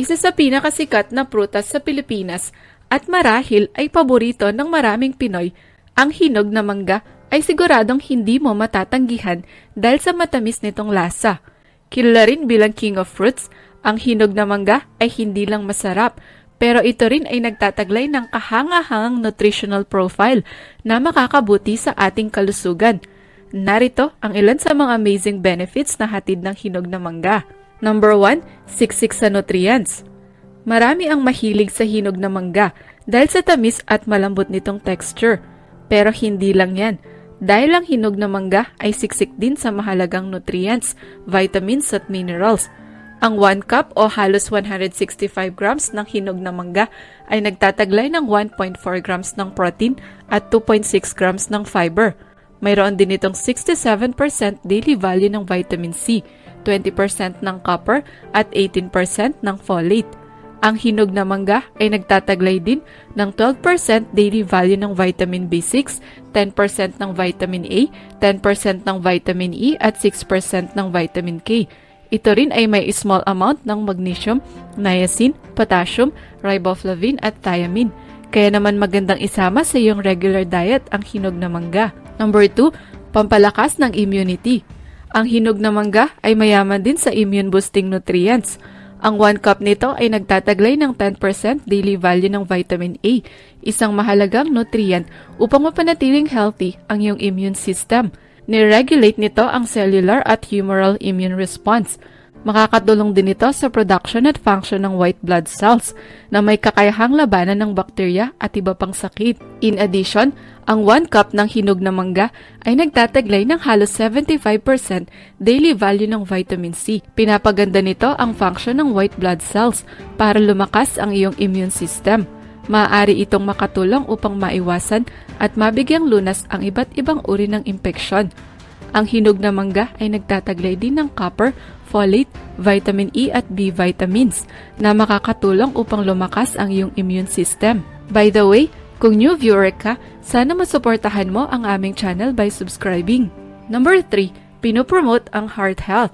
isa sa pinakasikat na prutas sa Pilipinas at marahil ay paborito ng maraming Pinoy, ang hinog na mangga ay siguradong hindi mo matatanggihan dahil sa matamis nitong lasa. Kilala rin bilang king of fruits, ang hinog na mangga ay hindi lang masarap, pero ito rin ay nagtataglay ng kahangahangang nutritional profile na makakabuti sa ating kalusugan. Narito ang ilan sa mga amazing benefits na hatid ng hinog na mangga. Number 1, siksik sa nutrients. Marami ang mahilig sa hinog na mangga dahil sa tamis at malambot nitong texture. Pero hindi lang yan. Dahil ang hinog na mangga ay siksik din sa mahalagang nutrients, vitamins at minerals. Ang 1 cup o halos 165 grams ng hinog na mangga ay nagtataglay ng 1.4 grams ng protein at 2.6 grams ng fiber. Mayroon din itong 67% daily value ng vitamin C, 20% ng copper at 18% ng folate. Ang hinog na mangga ay nagtataglay din ng 12% daily value ng vitamin B6, 10% ng vitamin A, 10% ng vitamin E at 6% ng vitamin K. Ito rin ay may small amount ng magnesium, niacin, potassium, riboflavin at thiamine. Kaya naman magandang isama sa iyong regular diet ang hinog na mangga. Number 2, pampalakas ng immunity. Ang hinog na mangga ay mayaman din sa immune-boosting nutrients. Ang 1 cup nito ay nagtataglay ng 10% daily value ng vitamin A, isang mahalagang nutrient upang mapanatiling healthy ang iyong immune system. Niregulate nito ang cellular at humoral immune response. Makakatulong din ito sa production at function ng white blood cells na may kakayahang labanan ng bakterya at iba pang sakit. In addition, ang 1 cup ng hinog na mangga ay nagtataglay ng halos 75% daily value ng vitamin C. Pinapaganda nito ang function ng white blood cells para lumakas ang iyong immune system. Maaari itong makatulong upang maiwasan at mabigyang lunas ang iba't ibang uri ng impeksyon. Ang hinog na mangga ay nagtataglay din ng copper, folate, vitamin E at B vitamins na makakatulong upang lumakas ang iyong immune system. By the way, kung new viewer ka, sana masuportahan mo ang aming channel by subscribing. Number 3, pinopromote ang heart health.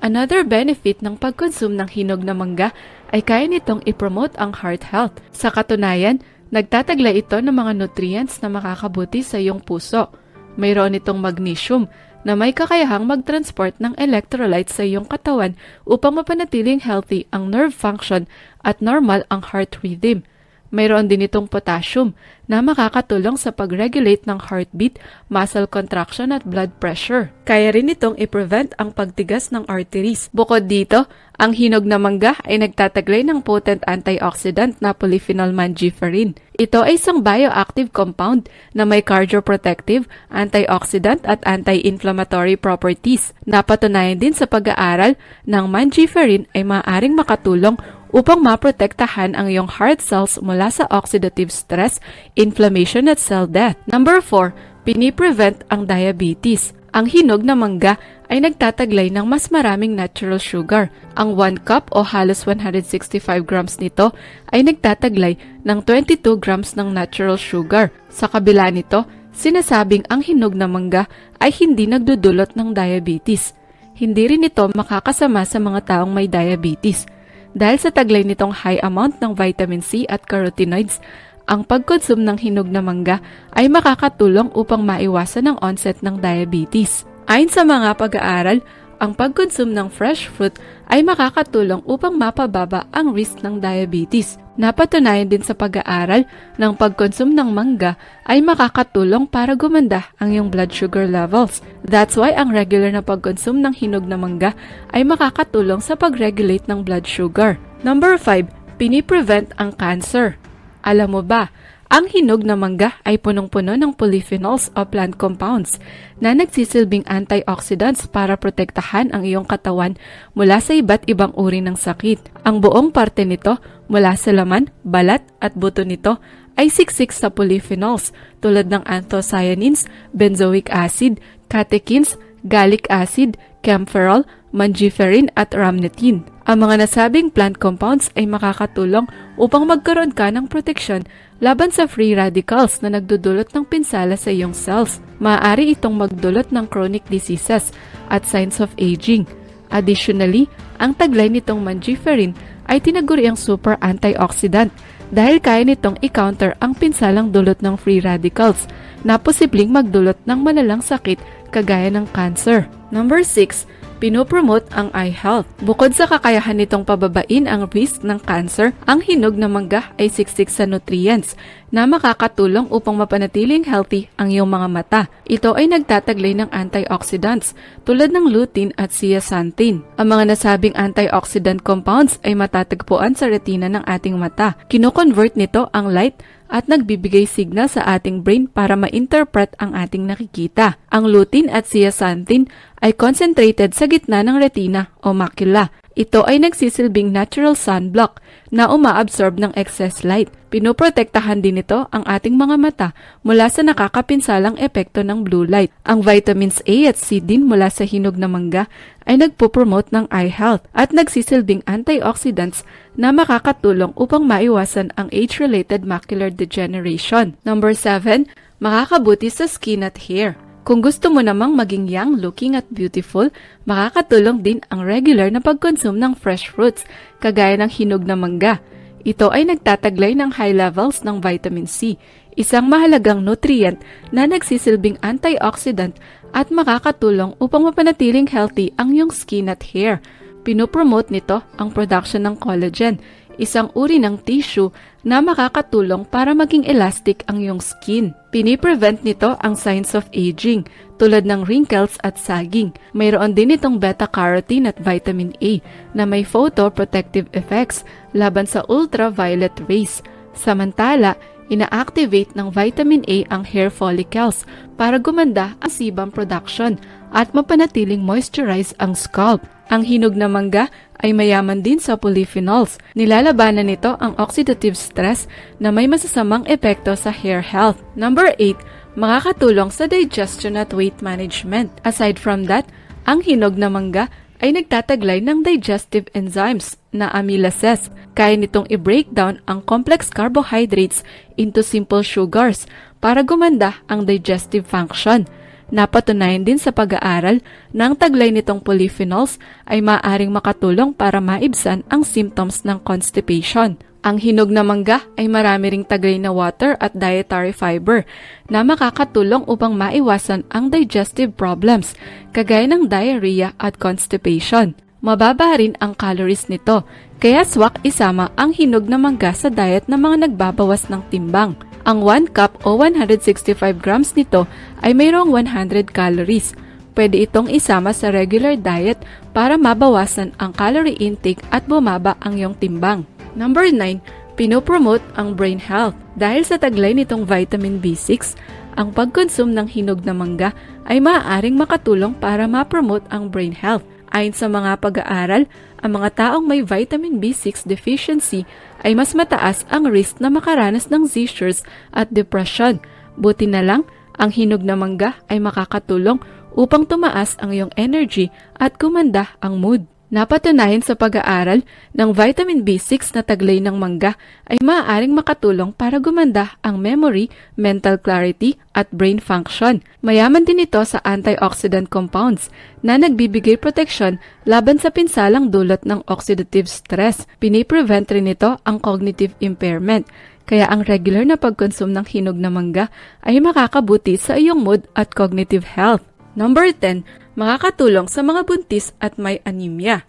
Another benefit ng pagkonsume ng hinog na mangga ay kaya nitong ipromote ang heart health. Sa katunayan, nagtataglay ito ng mga nutrients na makakabuti sa iyong puso. Mayroon itong magnesium na may kakayahang mag-transport ng electrolytes sa iyong katawan upang mapanatiling healthy ang nerve function at normal ang heart rhythm. Mayroon din itong potassium na makakatulong sa pag-regulate ng heartbeat, muscle contraction at blood pressure. Kaya rin itong i-prevent ang pagtigas ng arteries. Bukod dito, ang hinog na mangga ay nagtataglay ng potent antioxidant na polyphenol mangiferin. Ito ay isang bioactive compound na may cardioprotective, antioxidant at anti-inflammatory properties. Napatunayan din sa pag-aaral ng mangiferin ay maaaring makatulong upang maprotektahan ang iyong heart cells mula sa oxidative stress, inflammation at cell death. Number 4, piniprevent ang diabetes. Ang hinog na mangga ay nagtataglay ng mas maraming natural sugar. Ang 1 cup o halos 165 grams nito ay nagtataglay ng 22 grams ng natural sugar. Sa kabila nito, sinasabing ang hinog na mangga ay hindi nagdudulot ng diabetes. Hindi rin ito makakasama sa mga taong may diabetes. Dahil sa taglay nitong high amount ng vitamin C at carotenoids, ang pagkonsum ng hinog na mangga ay makakatulong upang maiwasan ang onset ng diabetes. Ayon sa mga pag-aaral, ang pagkonsum ng fresh fruit ay makakatulong upang mapababa ang risk ng diabetes. Napatunayan din sa pag-aaral ng pagkonsum ng mangga ay makakatulong para gumanda ang iyong blood sugar levels. That's why ang regular na pagkonsum ng hinog na mangga ay makakatulong sa pag-regulate ng blood sugar. Number 5, piniprevent ang cancer. Alam mo ba, ang hinog na mangga ay punong-puno ng polyphenols o plant compounds na nagsisilbing antioxidants para protektahan ang iyong katawan mula sa iba't ibang uri ng sakit. Ang buong parte nito mula sa laman, balat at buto nito ay siksik sa polyphenols tulad ng anthocyanins, benzoic acid, catechins, gallic acid, camphorol, mangiferin at rhamnetine. Ang mga nasabing plant compounds ay makakatulong upang magkaroon ka ng proteksyon laban sa free radicals na nagdudulot ng pinsala sa iyong cells. Maaari itong magdulot ng chronic diseases at signs of aging. Additionally, ang taglay nitong mangiferin ay tinaguriang super antioxidant dahil kaya nitong i-counter ang pinsalang dulot ng free radicals na posibleng magdulot ng malalang sakit kagaya ng cancer. Number 6, pinopromote ang eye health. Bukod sa kakayahan nitong pababain ang risk ng cancer, ang hinog na mangga ay siksik sa nutrients na makakatulong upang mapanatiling healthy ang iyong mga mata. Ito ay nagtataglay ng antioxidants tulad ng lutein at zeaxanthin. Ang mga nasabing antioxidant compounds ay matatagpuan sa retina ng ating mata. Kino-convert nito ang light at nagbibigay signal sa ating brain para ma-interpret ang ating nakikita. Ang lutein at zeaxanthin ay concentrated sa gitna ng retina o macula. Ito ay nagsisilbing natural sunblock na umaabsorb ng excess light. Pinoprotektahan din ito ang ating mga mata mula sa nakakapinsalang epekto ng blue light. Ang vitamins A at C din mula sa hinog na mangga ay nagpo-promote ng eye health at nagsisilbing antioxidants na makakatulong upang maiwasan ang age-related macular degeneration. Number 7, makakabuti sa skin at hair. Kung gusto mo namang maging young looking at beautiful, makakatulong din ang regular na pag-consume ng fresh fruits, kagaya ng hinog na mangga. Ito ay nagtataglay ng high levels ng vitamin C, isang mahalagang nutrient na nagsisilbing antioxidant at makakatulong upang mapanatiling healthy ang iyong skin at hair. Pinopromote nito ang production ng collagen, isang uri ng tissue na makakatulong para maging elastic ang iyong skin. Piniprevent nito ang signs of aging tulad ng wrinkles at sagging. Mayroon din itong beta-carotene at vitamin A na may photoprotective effects laban sa ultraviolet rays. Samantala, ina-activate ng vitamin A ang hair follicles para gumanda ang sebum production at mapanatiling moisturize ang scalp. Ang hinog na mangga ay mayaman din sa polyphenols. Nilalabanan nito ang oxidative stress na may masasamang epekto sa hair health. Number 8, makakatulong sa digestion at weight management. Aside from that, ang hinog na mangga ay nagtataglay ng digestive enzymes na amylases. Kaya nitong i-break down ang complex carbohydrates into simple sugars para gumanda ang digestive function. Napatunayan din sa pag-aaral na ang taglay nitong polyphenols ay maaaring makatulong para maibsan ang symptoms ng constipation. Ang hinog na mangga ay marami ring taglay na water at dietary fiber na makakatulong upang maiwasan ang digestive problems kagaya ng diarrhea at constipation. Mababa rin ang calories nito, kaya swak isama ang hinog na mangga sa diet ng mga nagbabawas ng timbang. Ang 1 cup o 165 grams nito ay mayroong 100 calories. Pwede itong isama sa regular diet para mabawasan ang calorie intake at bumaba ang iyong timbang. Number 9, pinopromote ang brain health. Dahil sa taglay nitong vitamin B6, ang pag-consume ng hinog na mangga ay maaaring makatulong para ma-promote ang brain health. Ayon sa mga pag-aaral, ang mga taong may vitamin B6 deficiency ay mas mataas ang risk na makaranas ng seizures at depression. Buti na lang, ang hinog na mangga ay makakatulong upang tumaas ang iyong energy at kumanda ang mood. Napatunayan sa pag-aaral ng vitamin B6 na taglay ng mangga ay maaaring makatulong para gumanda ang memory, mental clarity at brain function. Mayaman din ito sa antioxidant compounds na nagbibigay proteksyon laban sa pinsalang dulot ng oxidative stress. Piniprevent rin ito ang cognitive impairment. Kaya ang regular na pagkonsume ng hinog na mangga ay makakabuti sa iyong mood at cognitive health. Number 10, makakatulong sa mga buntis at may anemia.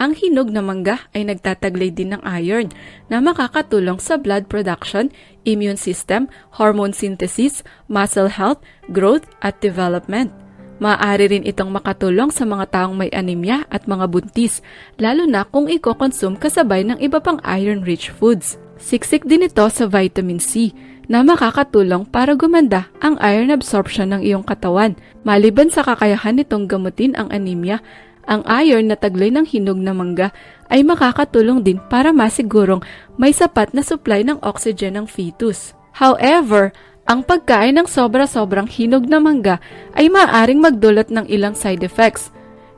Ang hinog na mangga ay nagtataglay din ng iron na makakatulong sa blood production, immune system, hormone synthesis, muscle health, growth at development. Maaari rin itong makatulong sa mga taong may anemia at mga buntis, lalo na kung iko-consume kasabay ng iba pang iron-rich foods. Siksik din ito sa vitamin C na makakatulong para gumanda ang iron absorption ng iyong katawan. Maliban sa kakayahan nitong gamutin ang anemia, ang iron na taglay ng hinog na mangga ay makakatulong din para masigurong may sapat na supply ng oxygen ng fetus. However, ang pagkain ng sobra-sobrang hinog na mangga ay maaaring magdulot ng ilang side effects.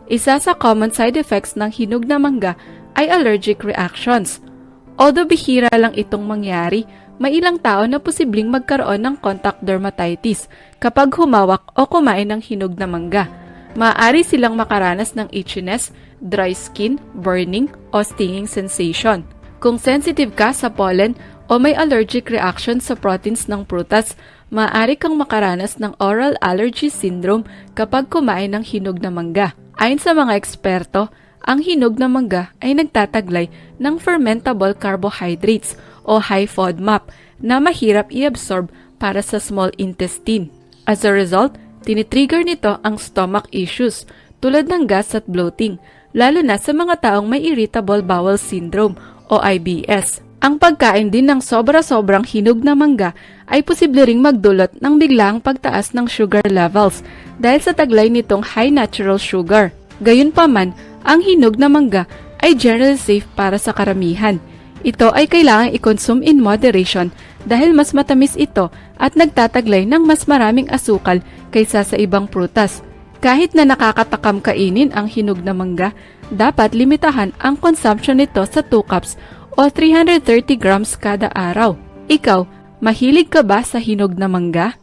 Isa sa common side effects ng hinog na mangga ay allergic reactions. Although bihira lang itong mangyari, may ilang tao na posibleng magkaroon ng contact dermatitis kapag humawak o kumain ng hinog na mangga. maaari silang makaranas ng itchiness, dry skin, burning, o stinging sensation. Kung sensitive ka sa pollen o may allergic reaction sa proteins ng prutas, maaari kang makaranas ng oral allergy syndrome kapag kumain ng hinog na mangga. Ayon sa mga eksperto, ang hinog na mangga ay nagtataglay ng fermentable carbohydrates o high FODMAP na mahirap i-absorb para sa small intestine. As a result, tinitrigger nito ang stomach issues tulad ng gas at bloating, lalo na sa mga taong may irritable bowel syndrome o IBS. Ang pagkain din ng sobra-sobrang hinog na mangga ay posible ring magdulot ng biglaang pagtaas ng sugar levels dahil sa taglay nitong high natural sugar. Gayunpaman, ang hinog na mangga ay generally safe para sa karamihan. Ito ay kailangang i-consume in moderation dahil mas matamis ito at nagtataglay ng mas maraming asukal kaysa sa ibang prutas. Kahit na nakakatakam kainin ang hinog na mangga, dapat limitahan ang consumption nito sa 2 cups o 330 grams kada araw. Ikaw, mahilig ka ba sa hinog na mangga?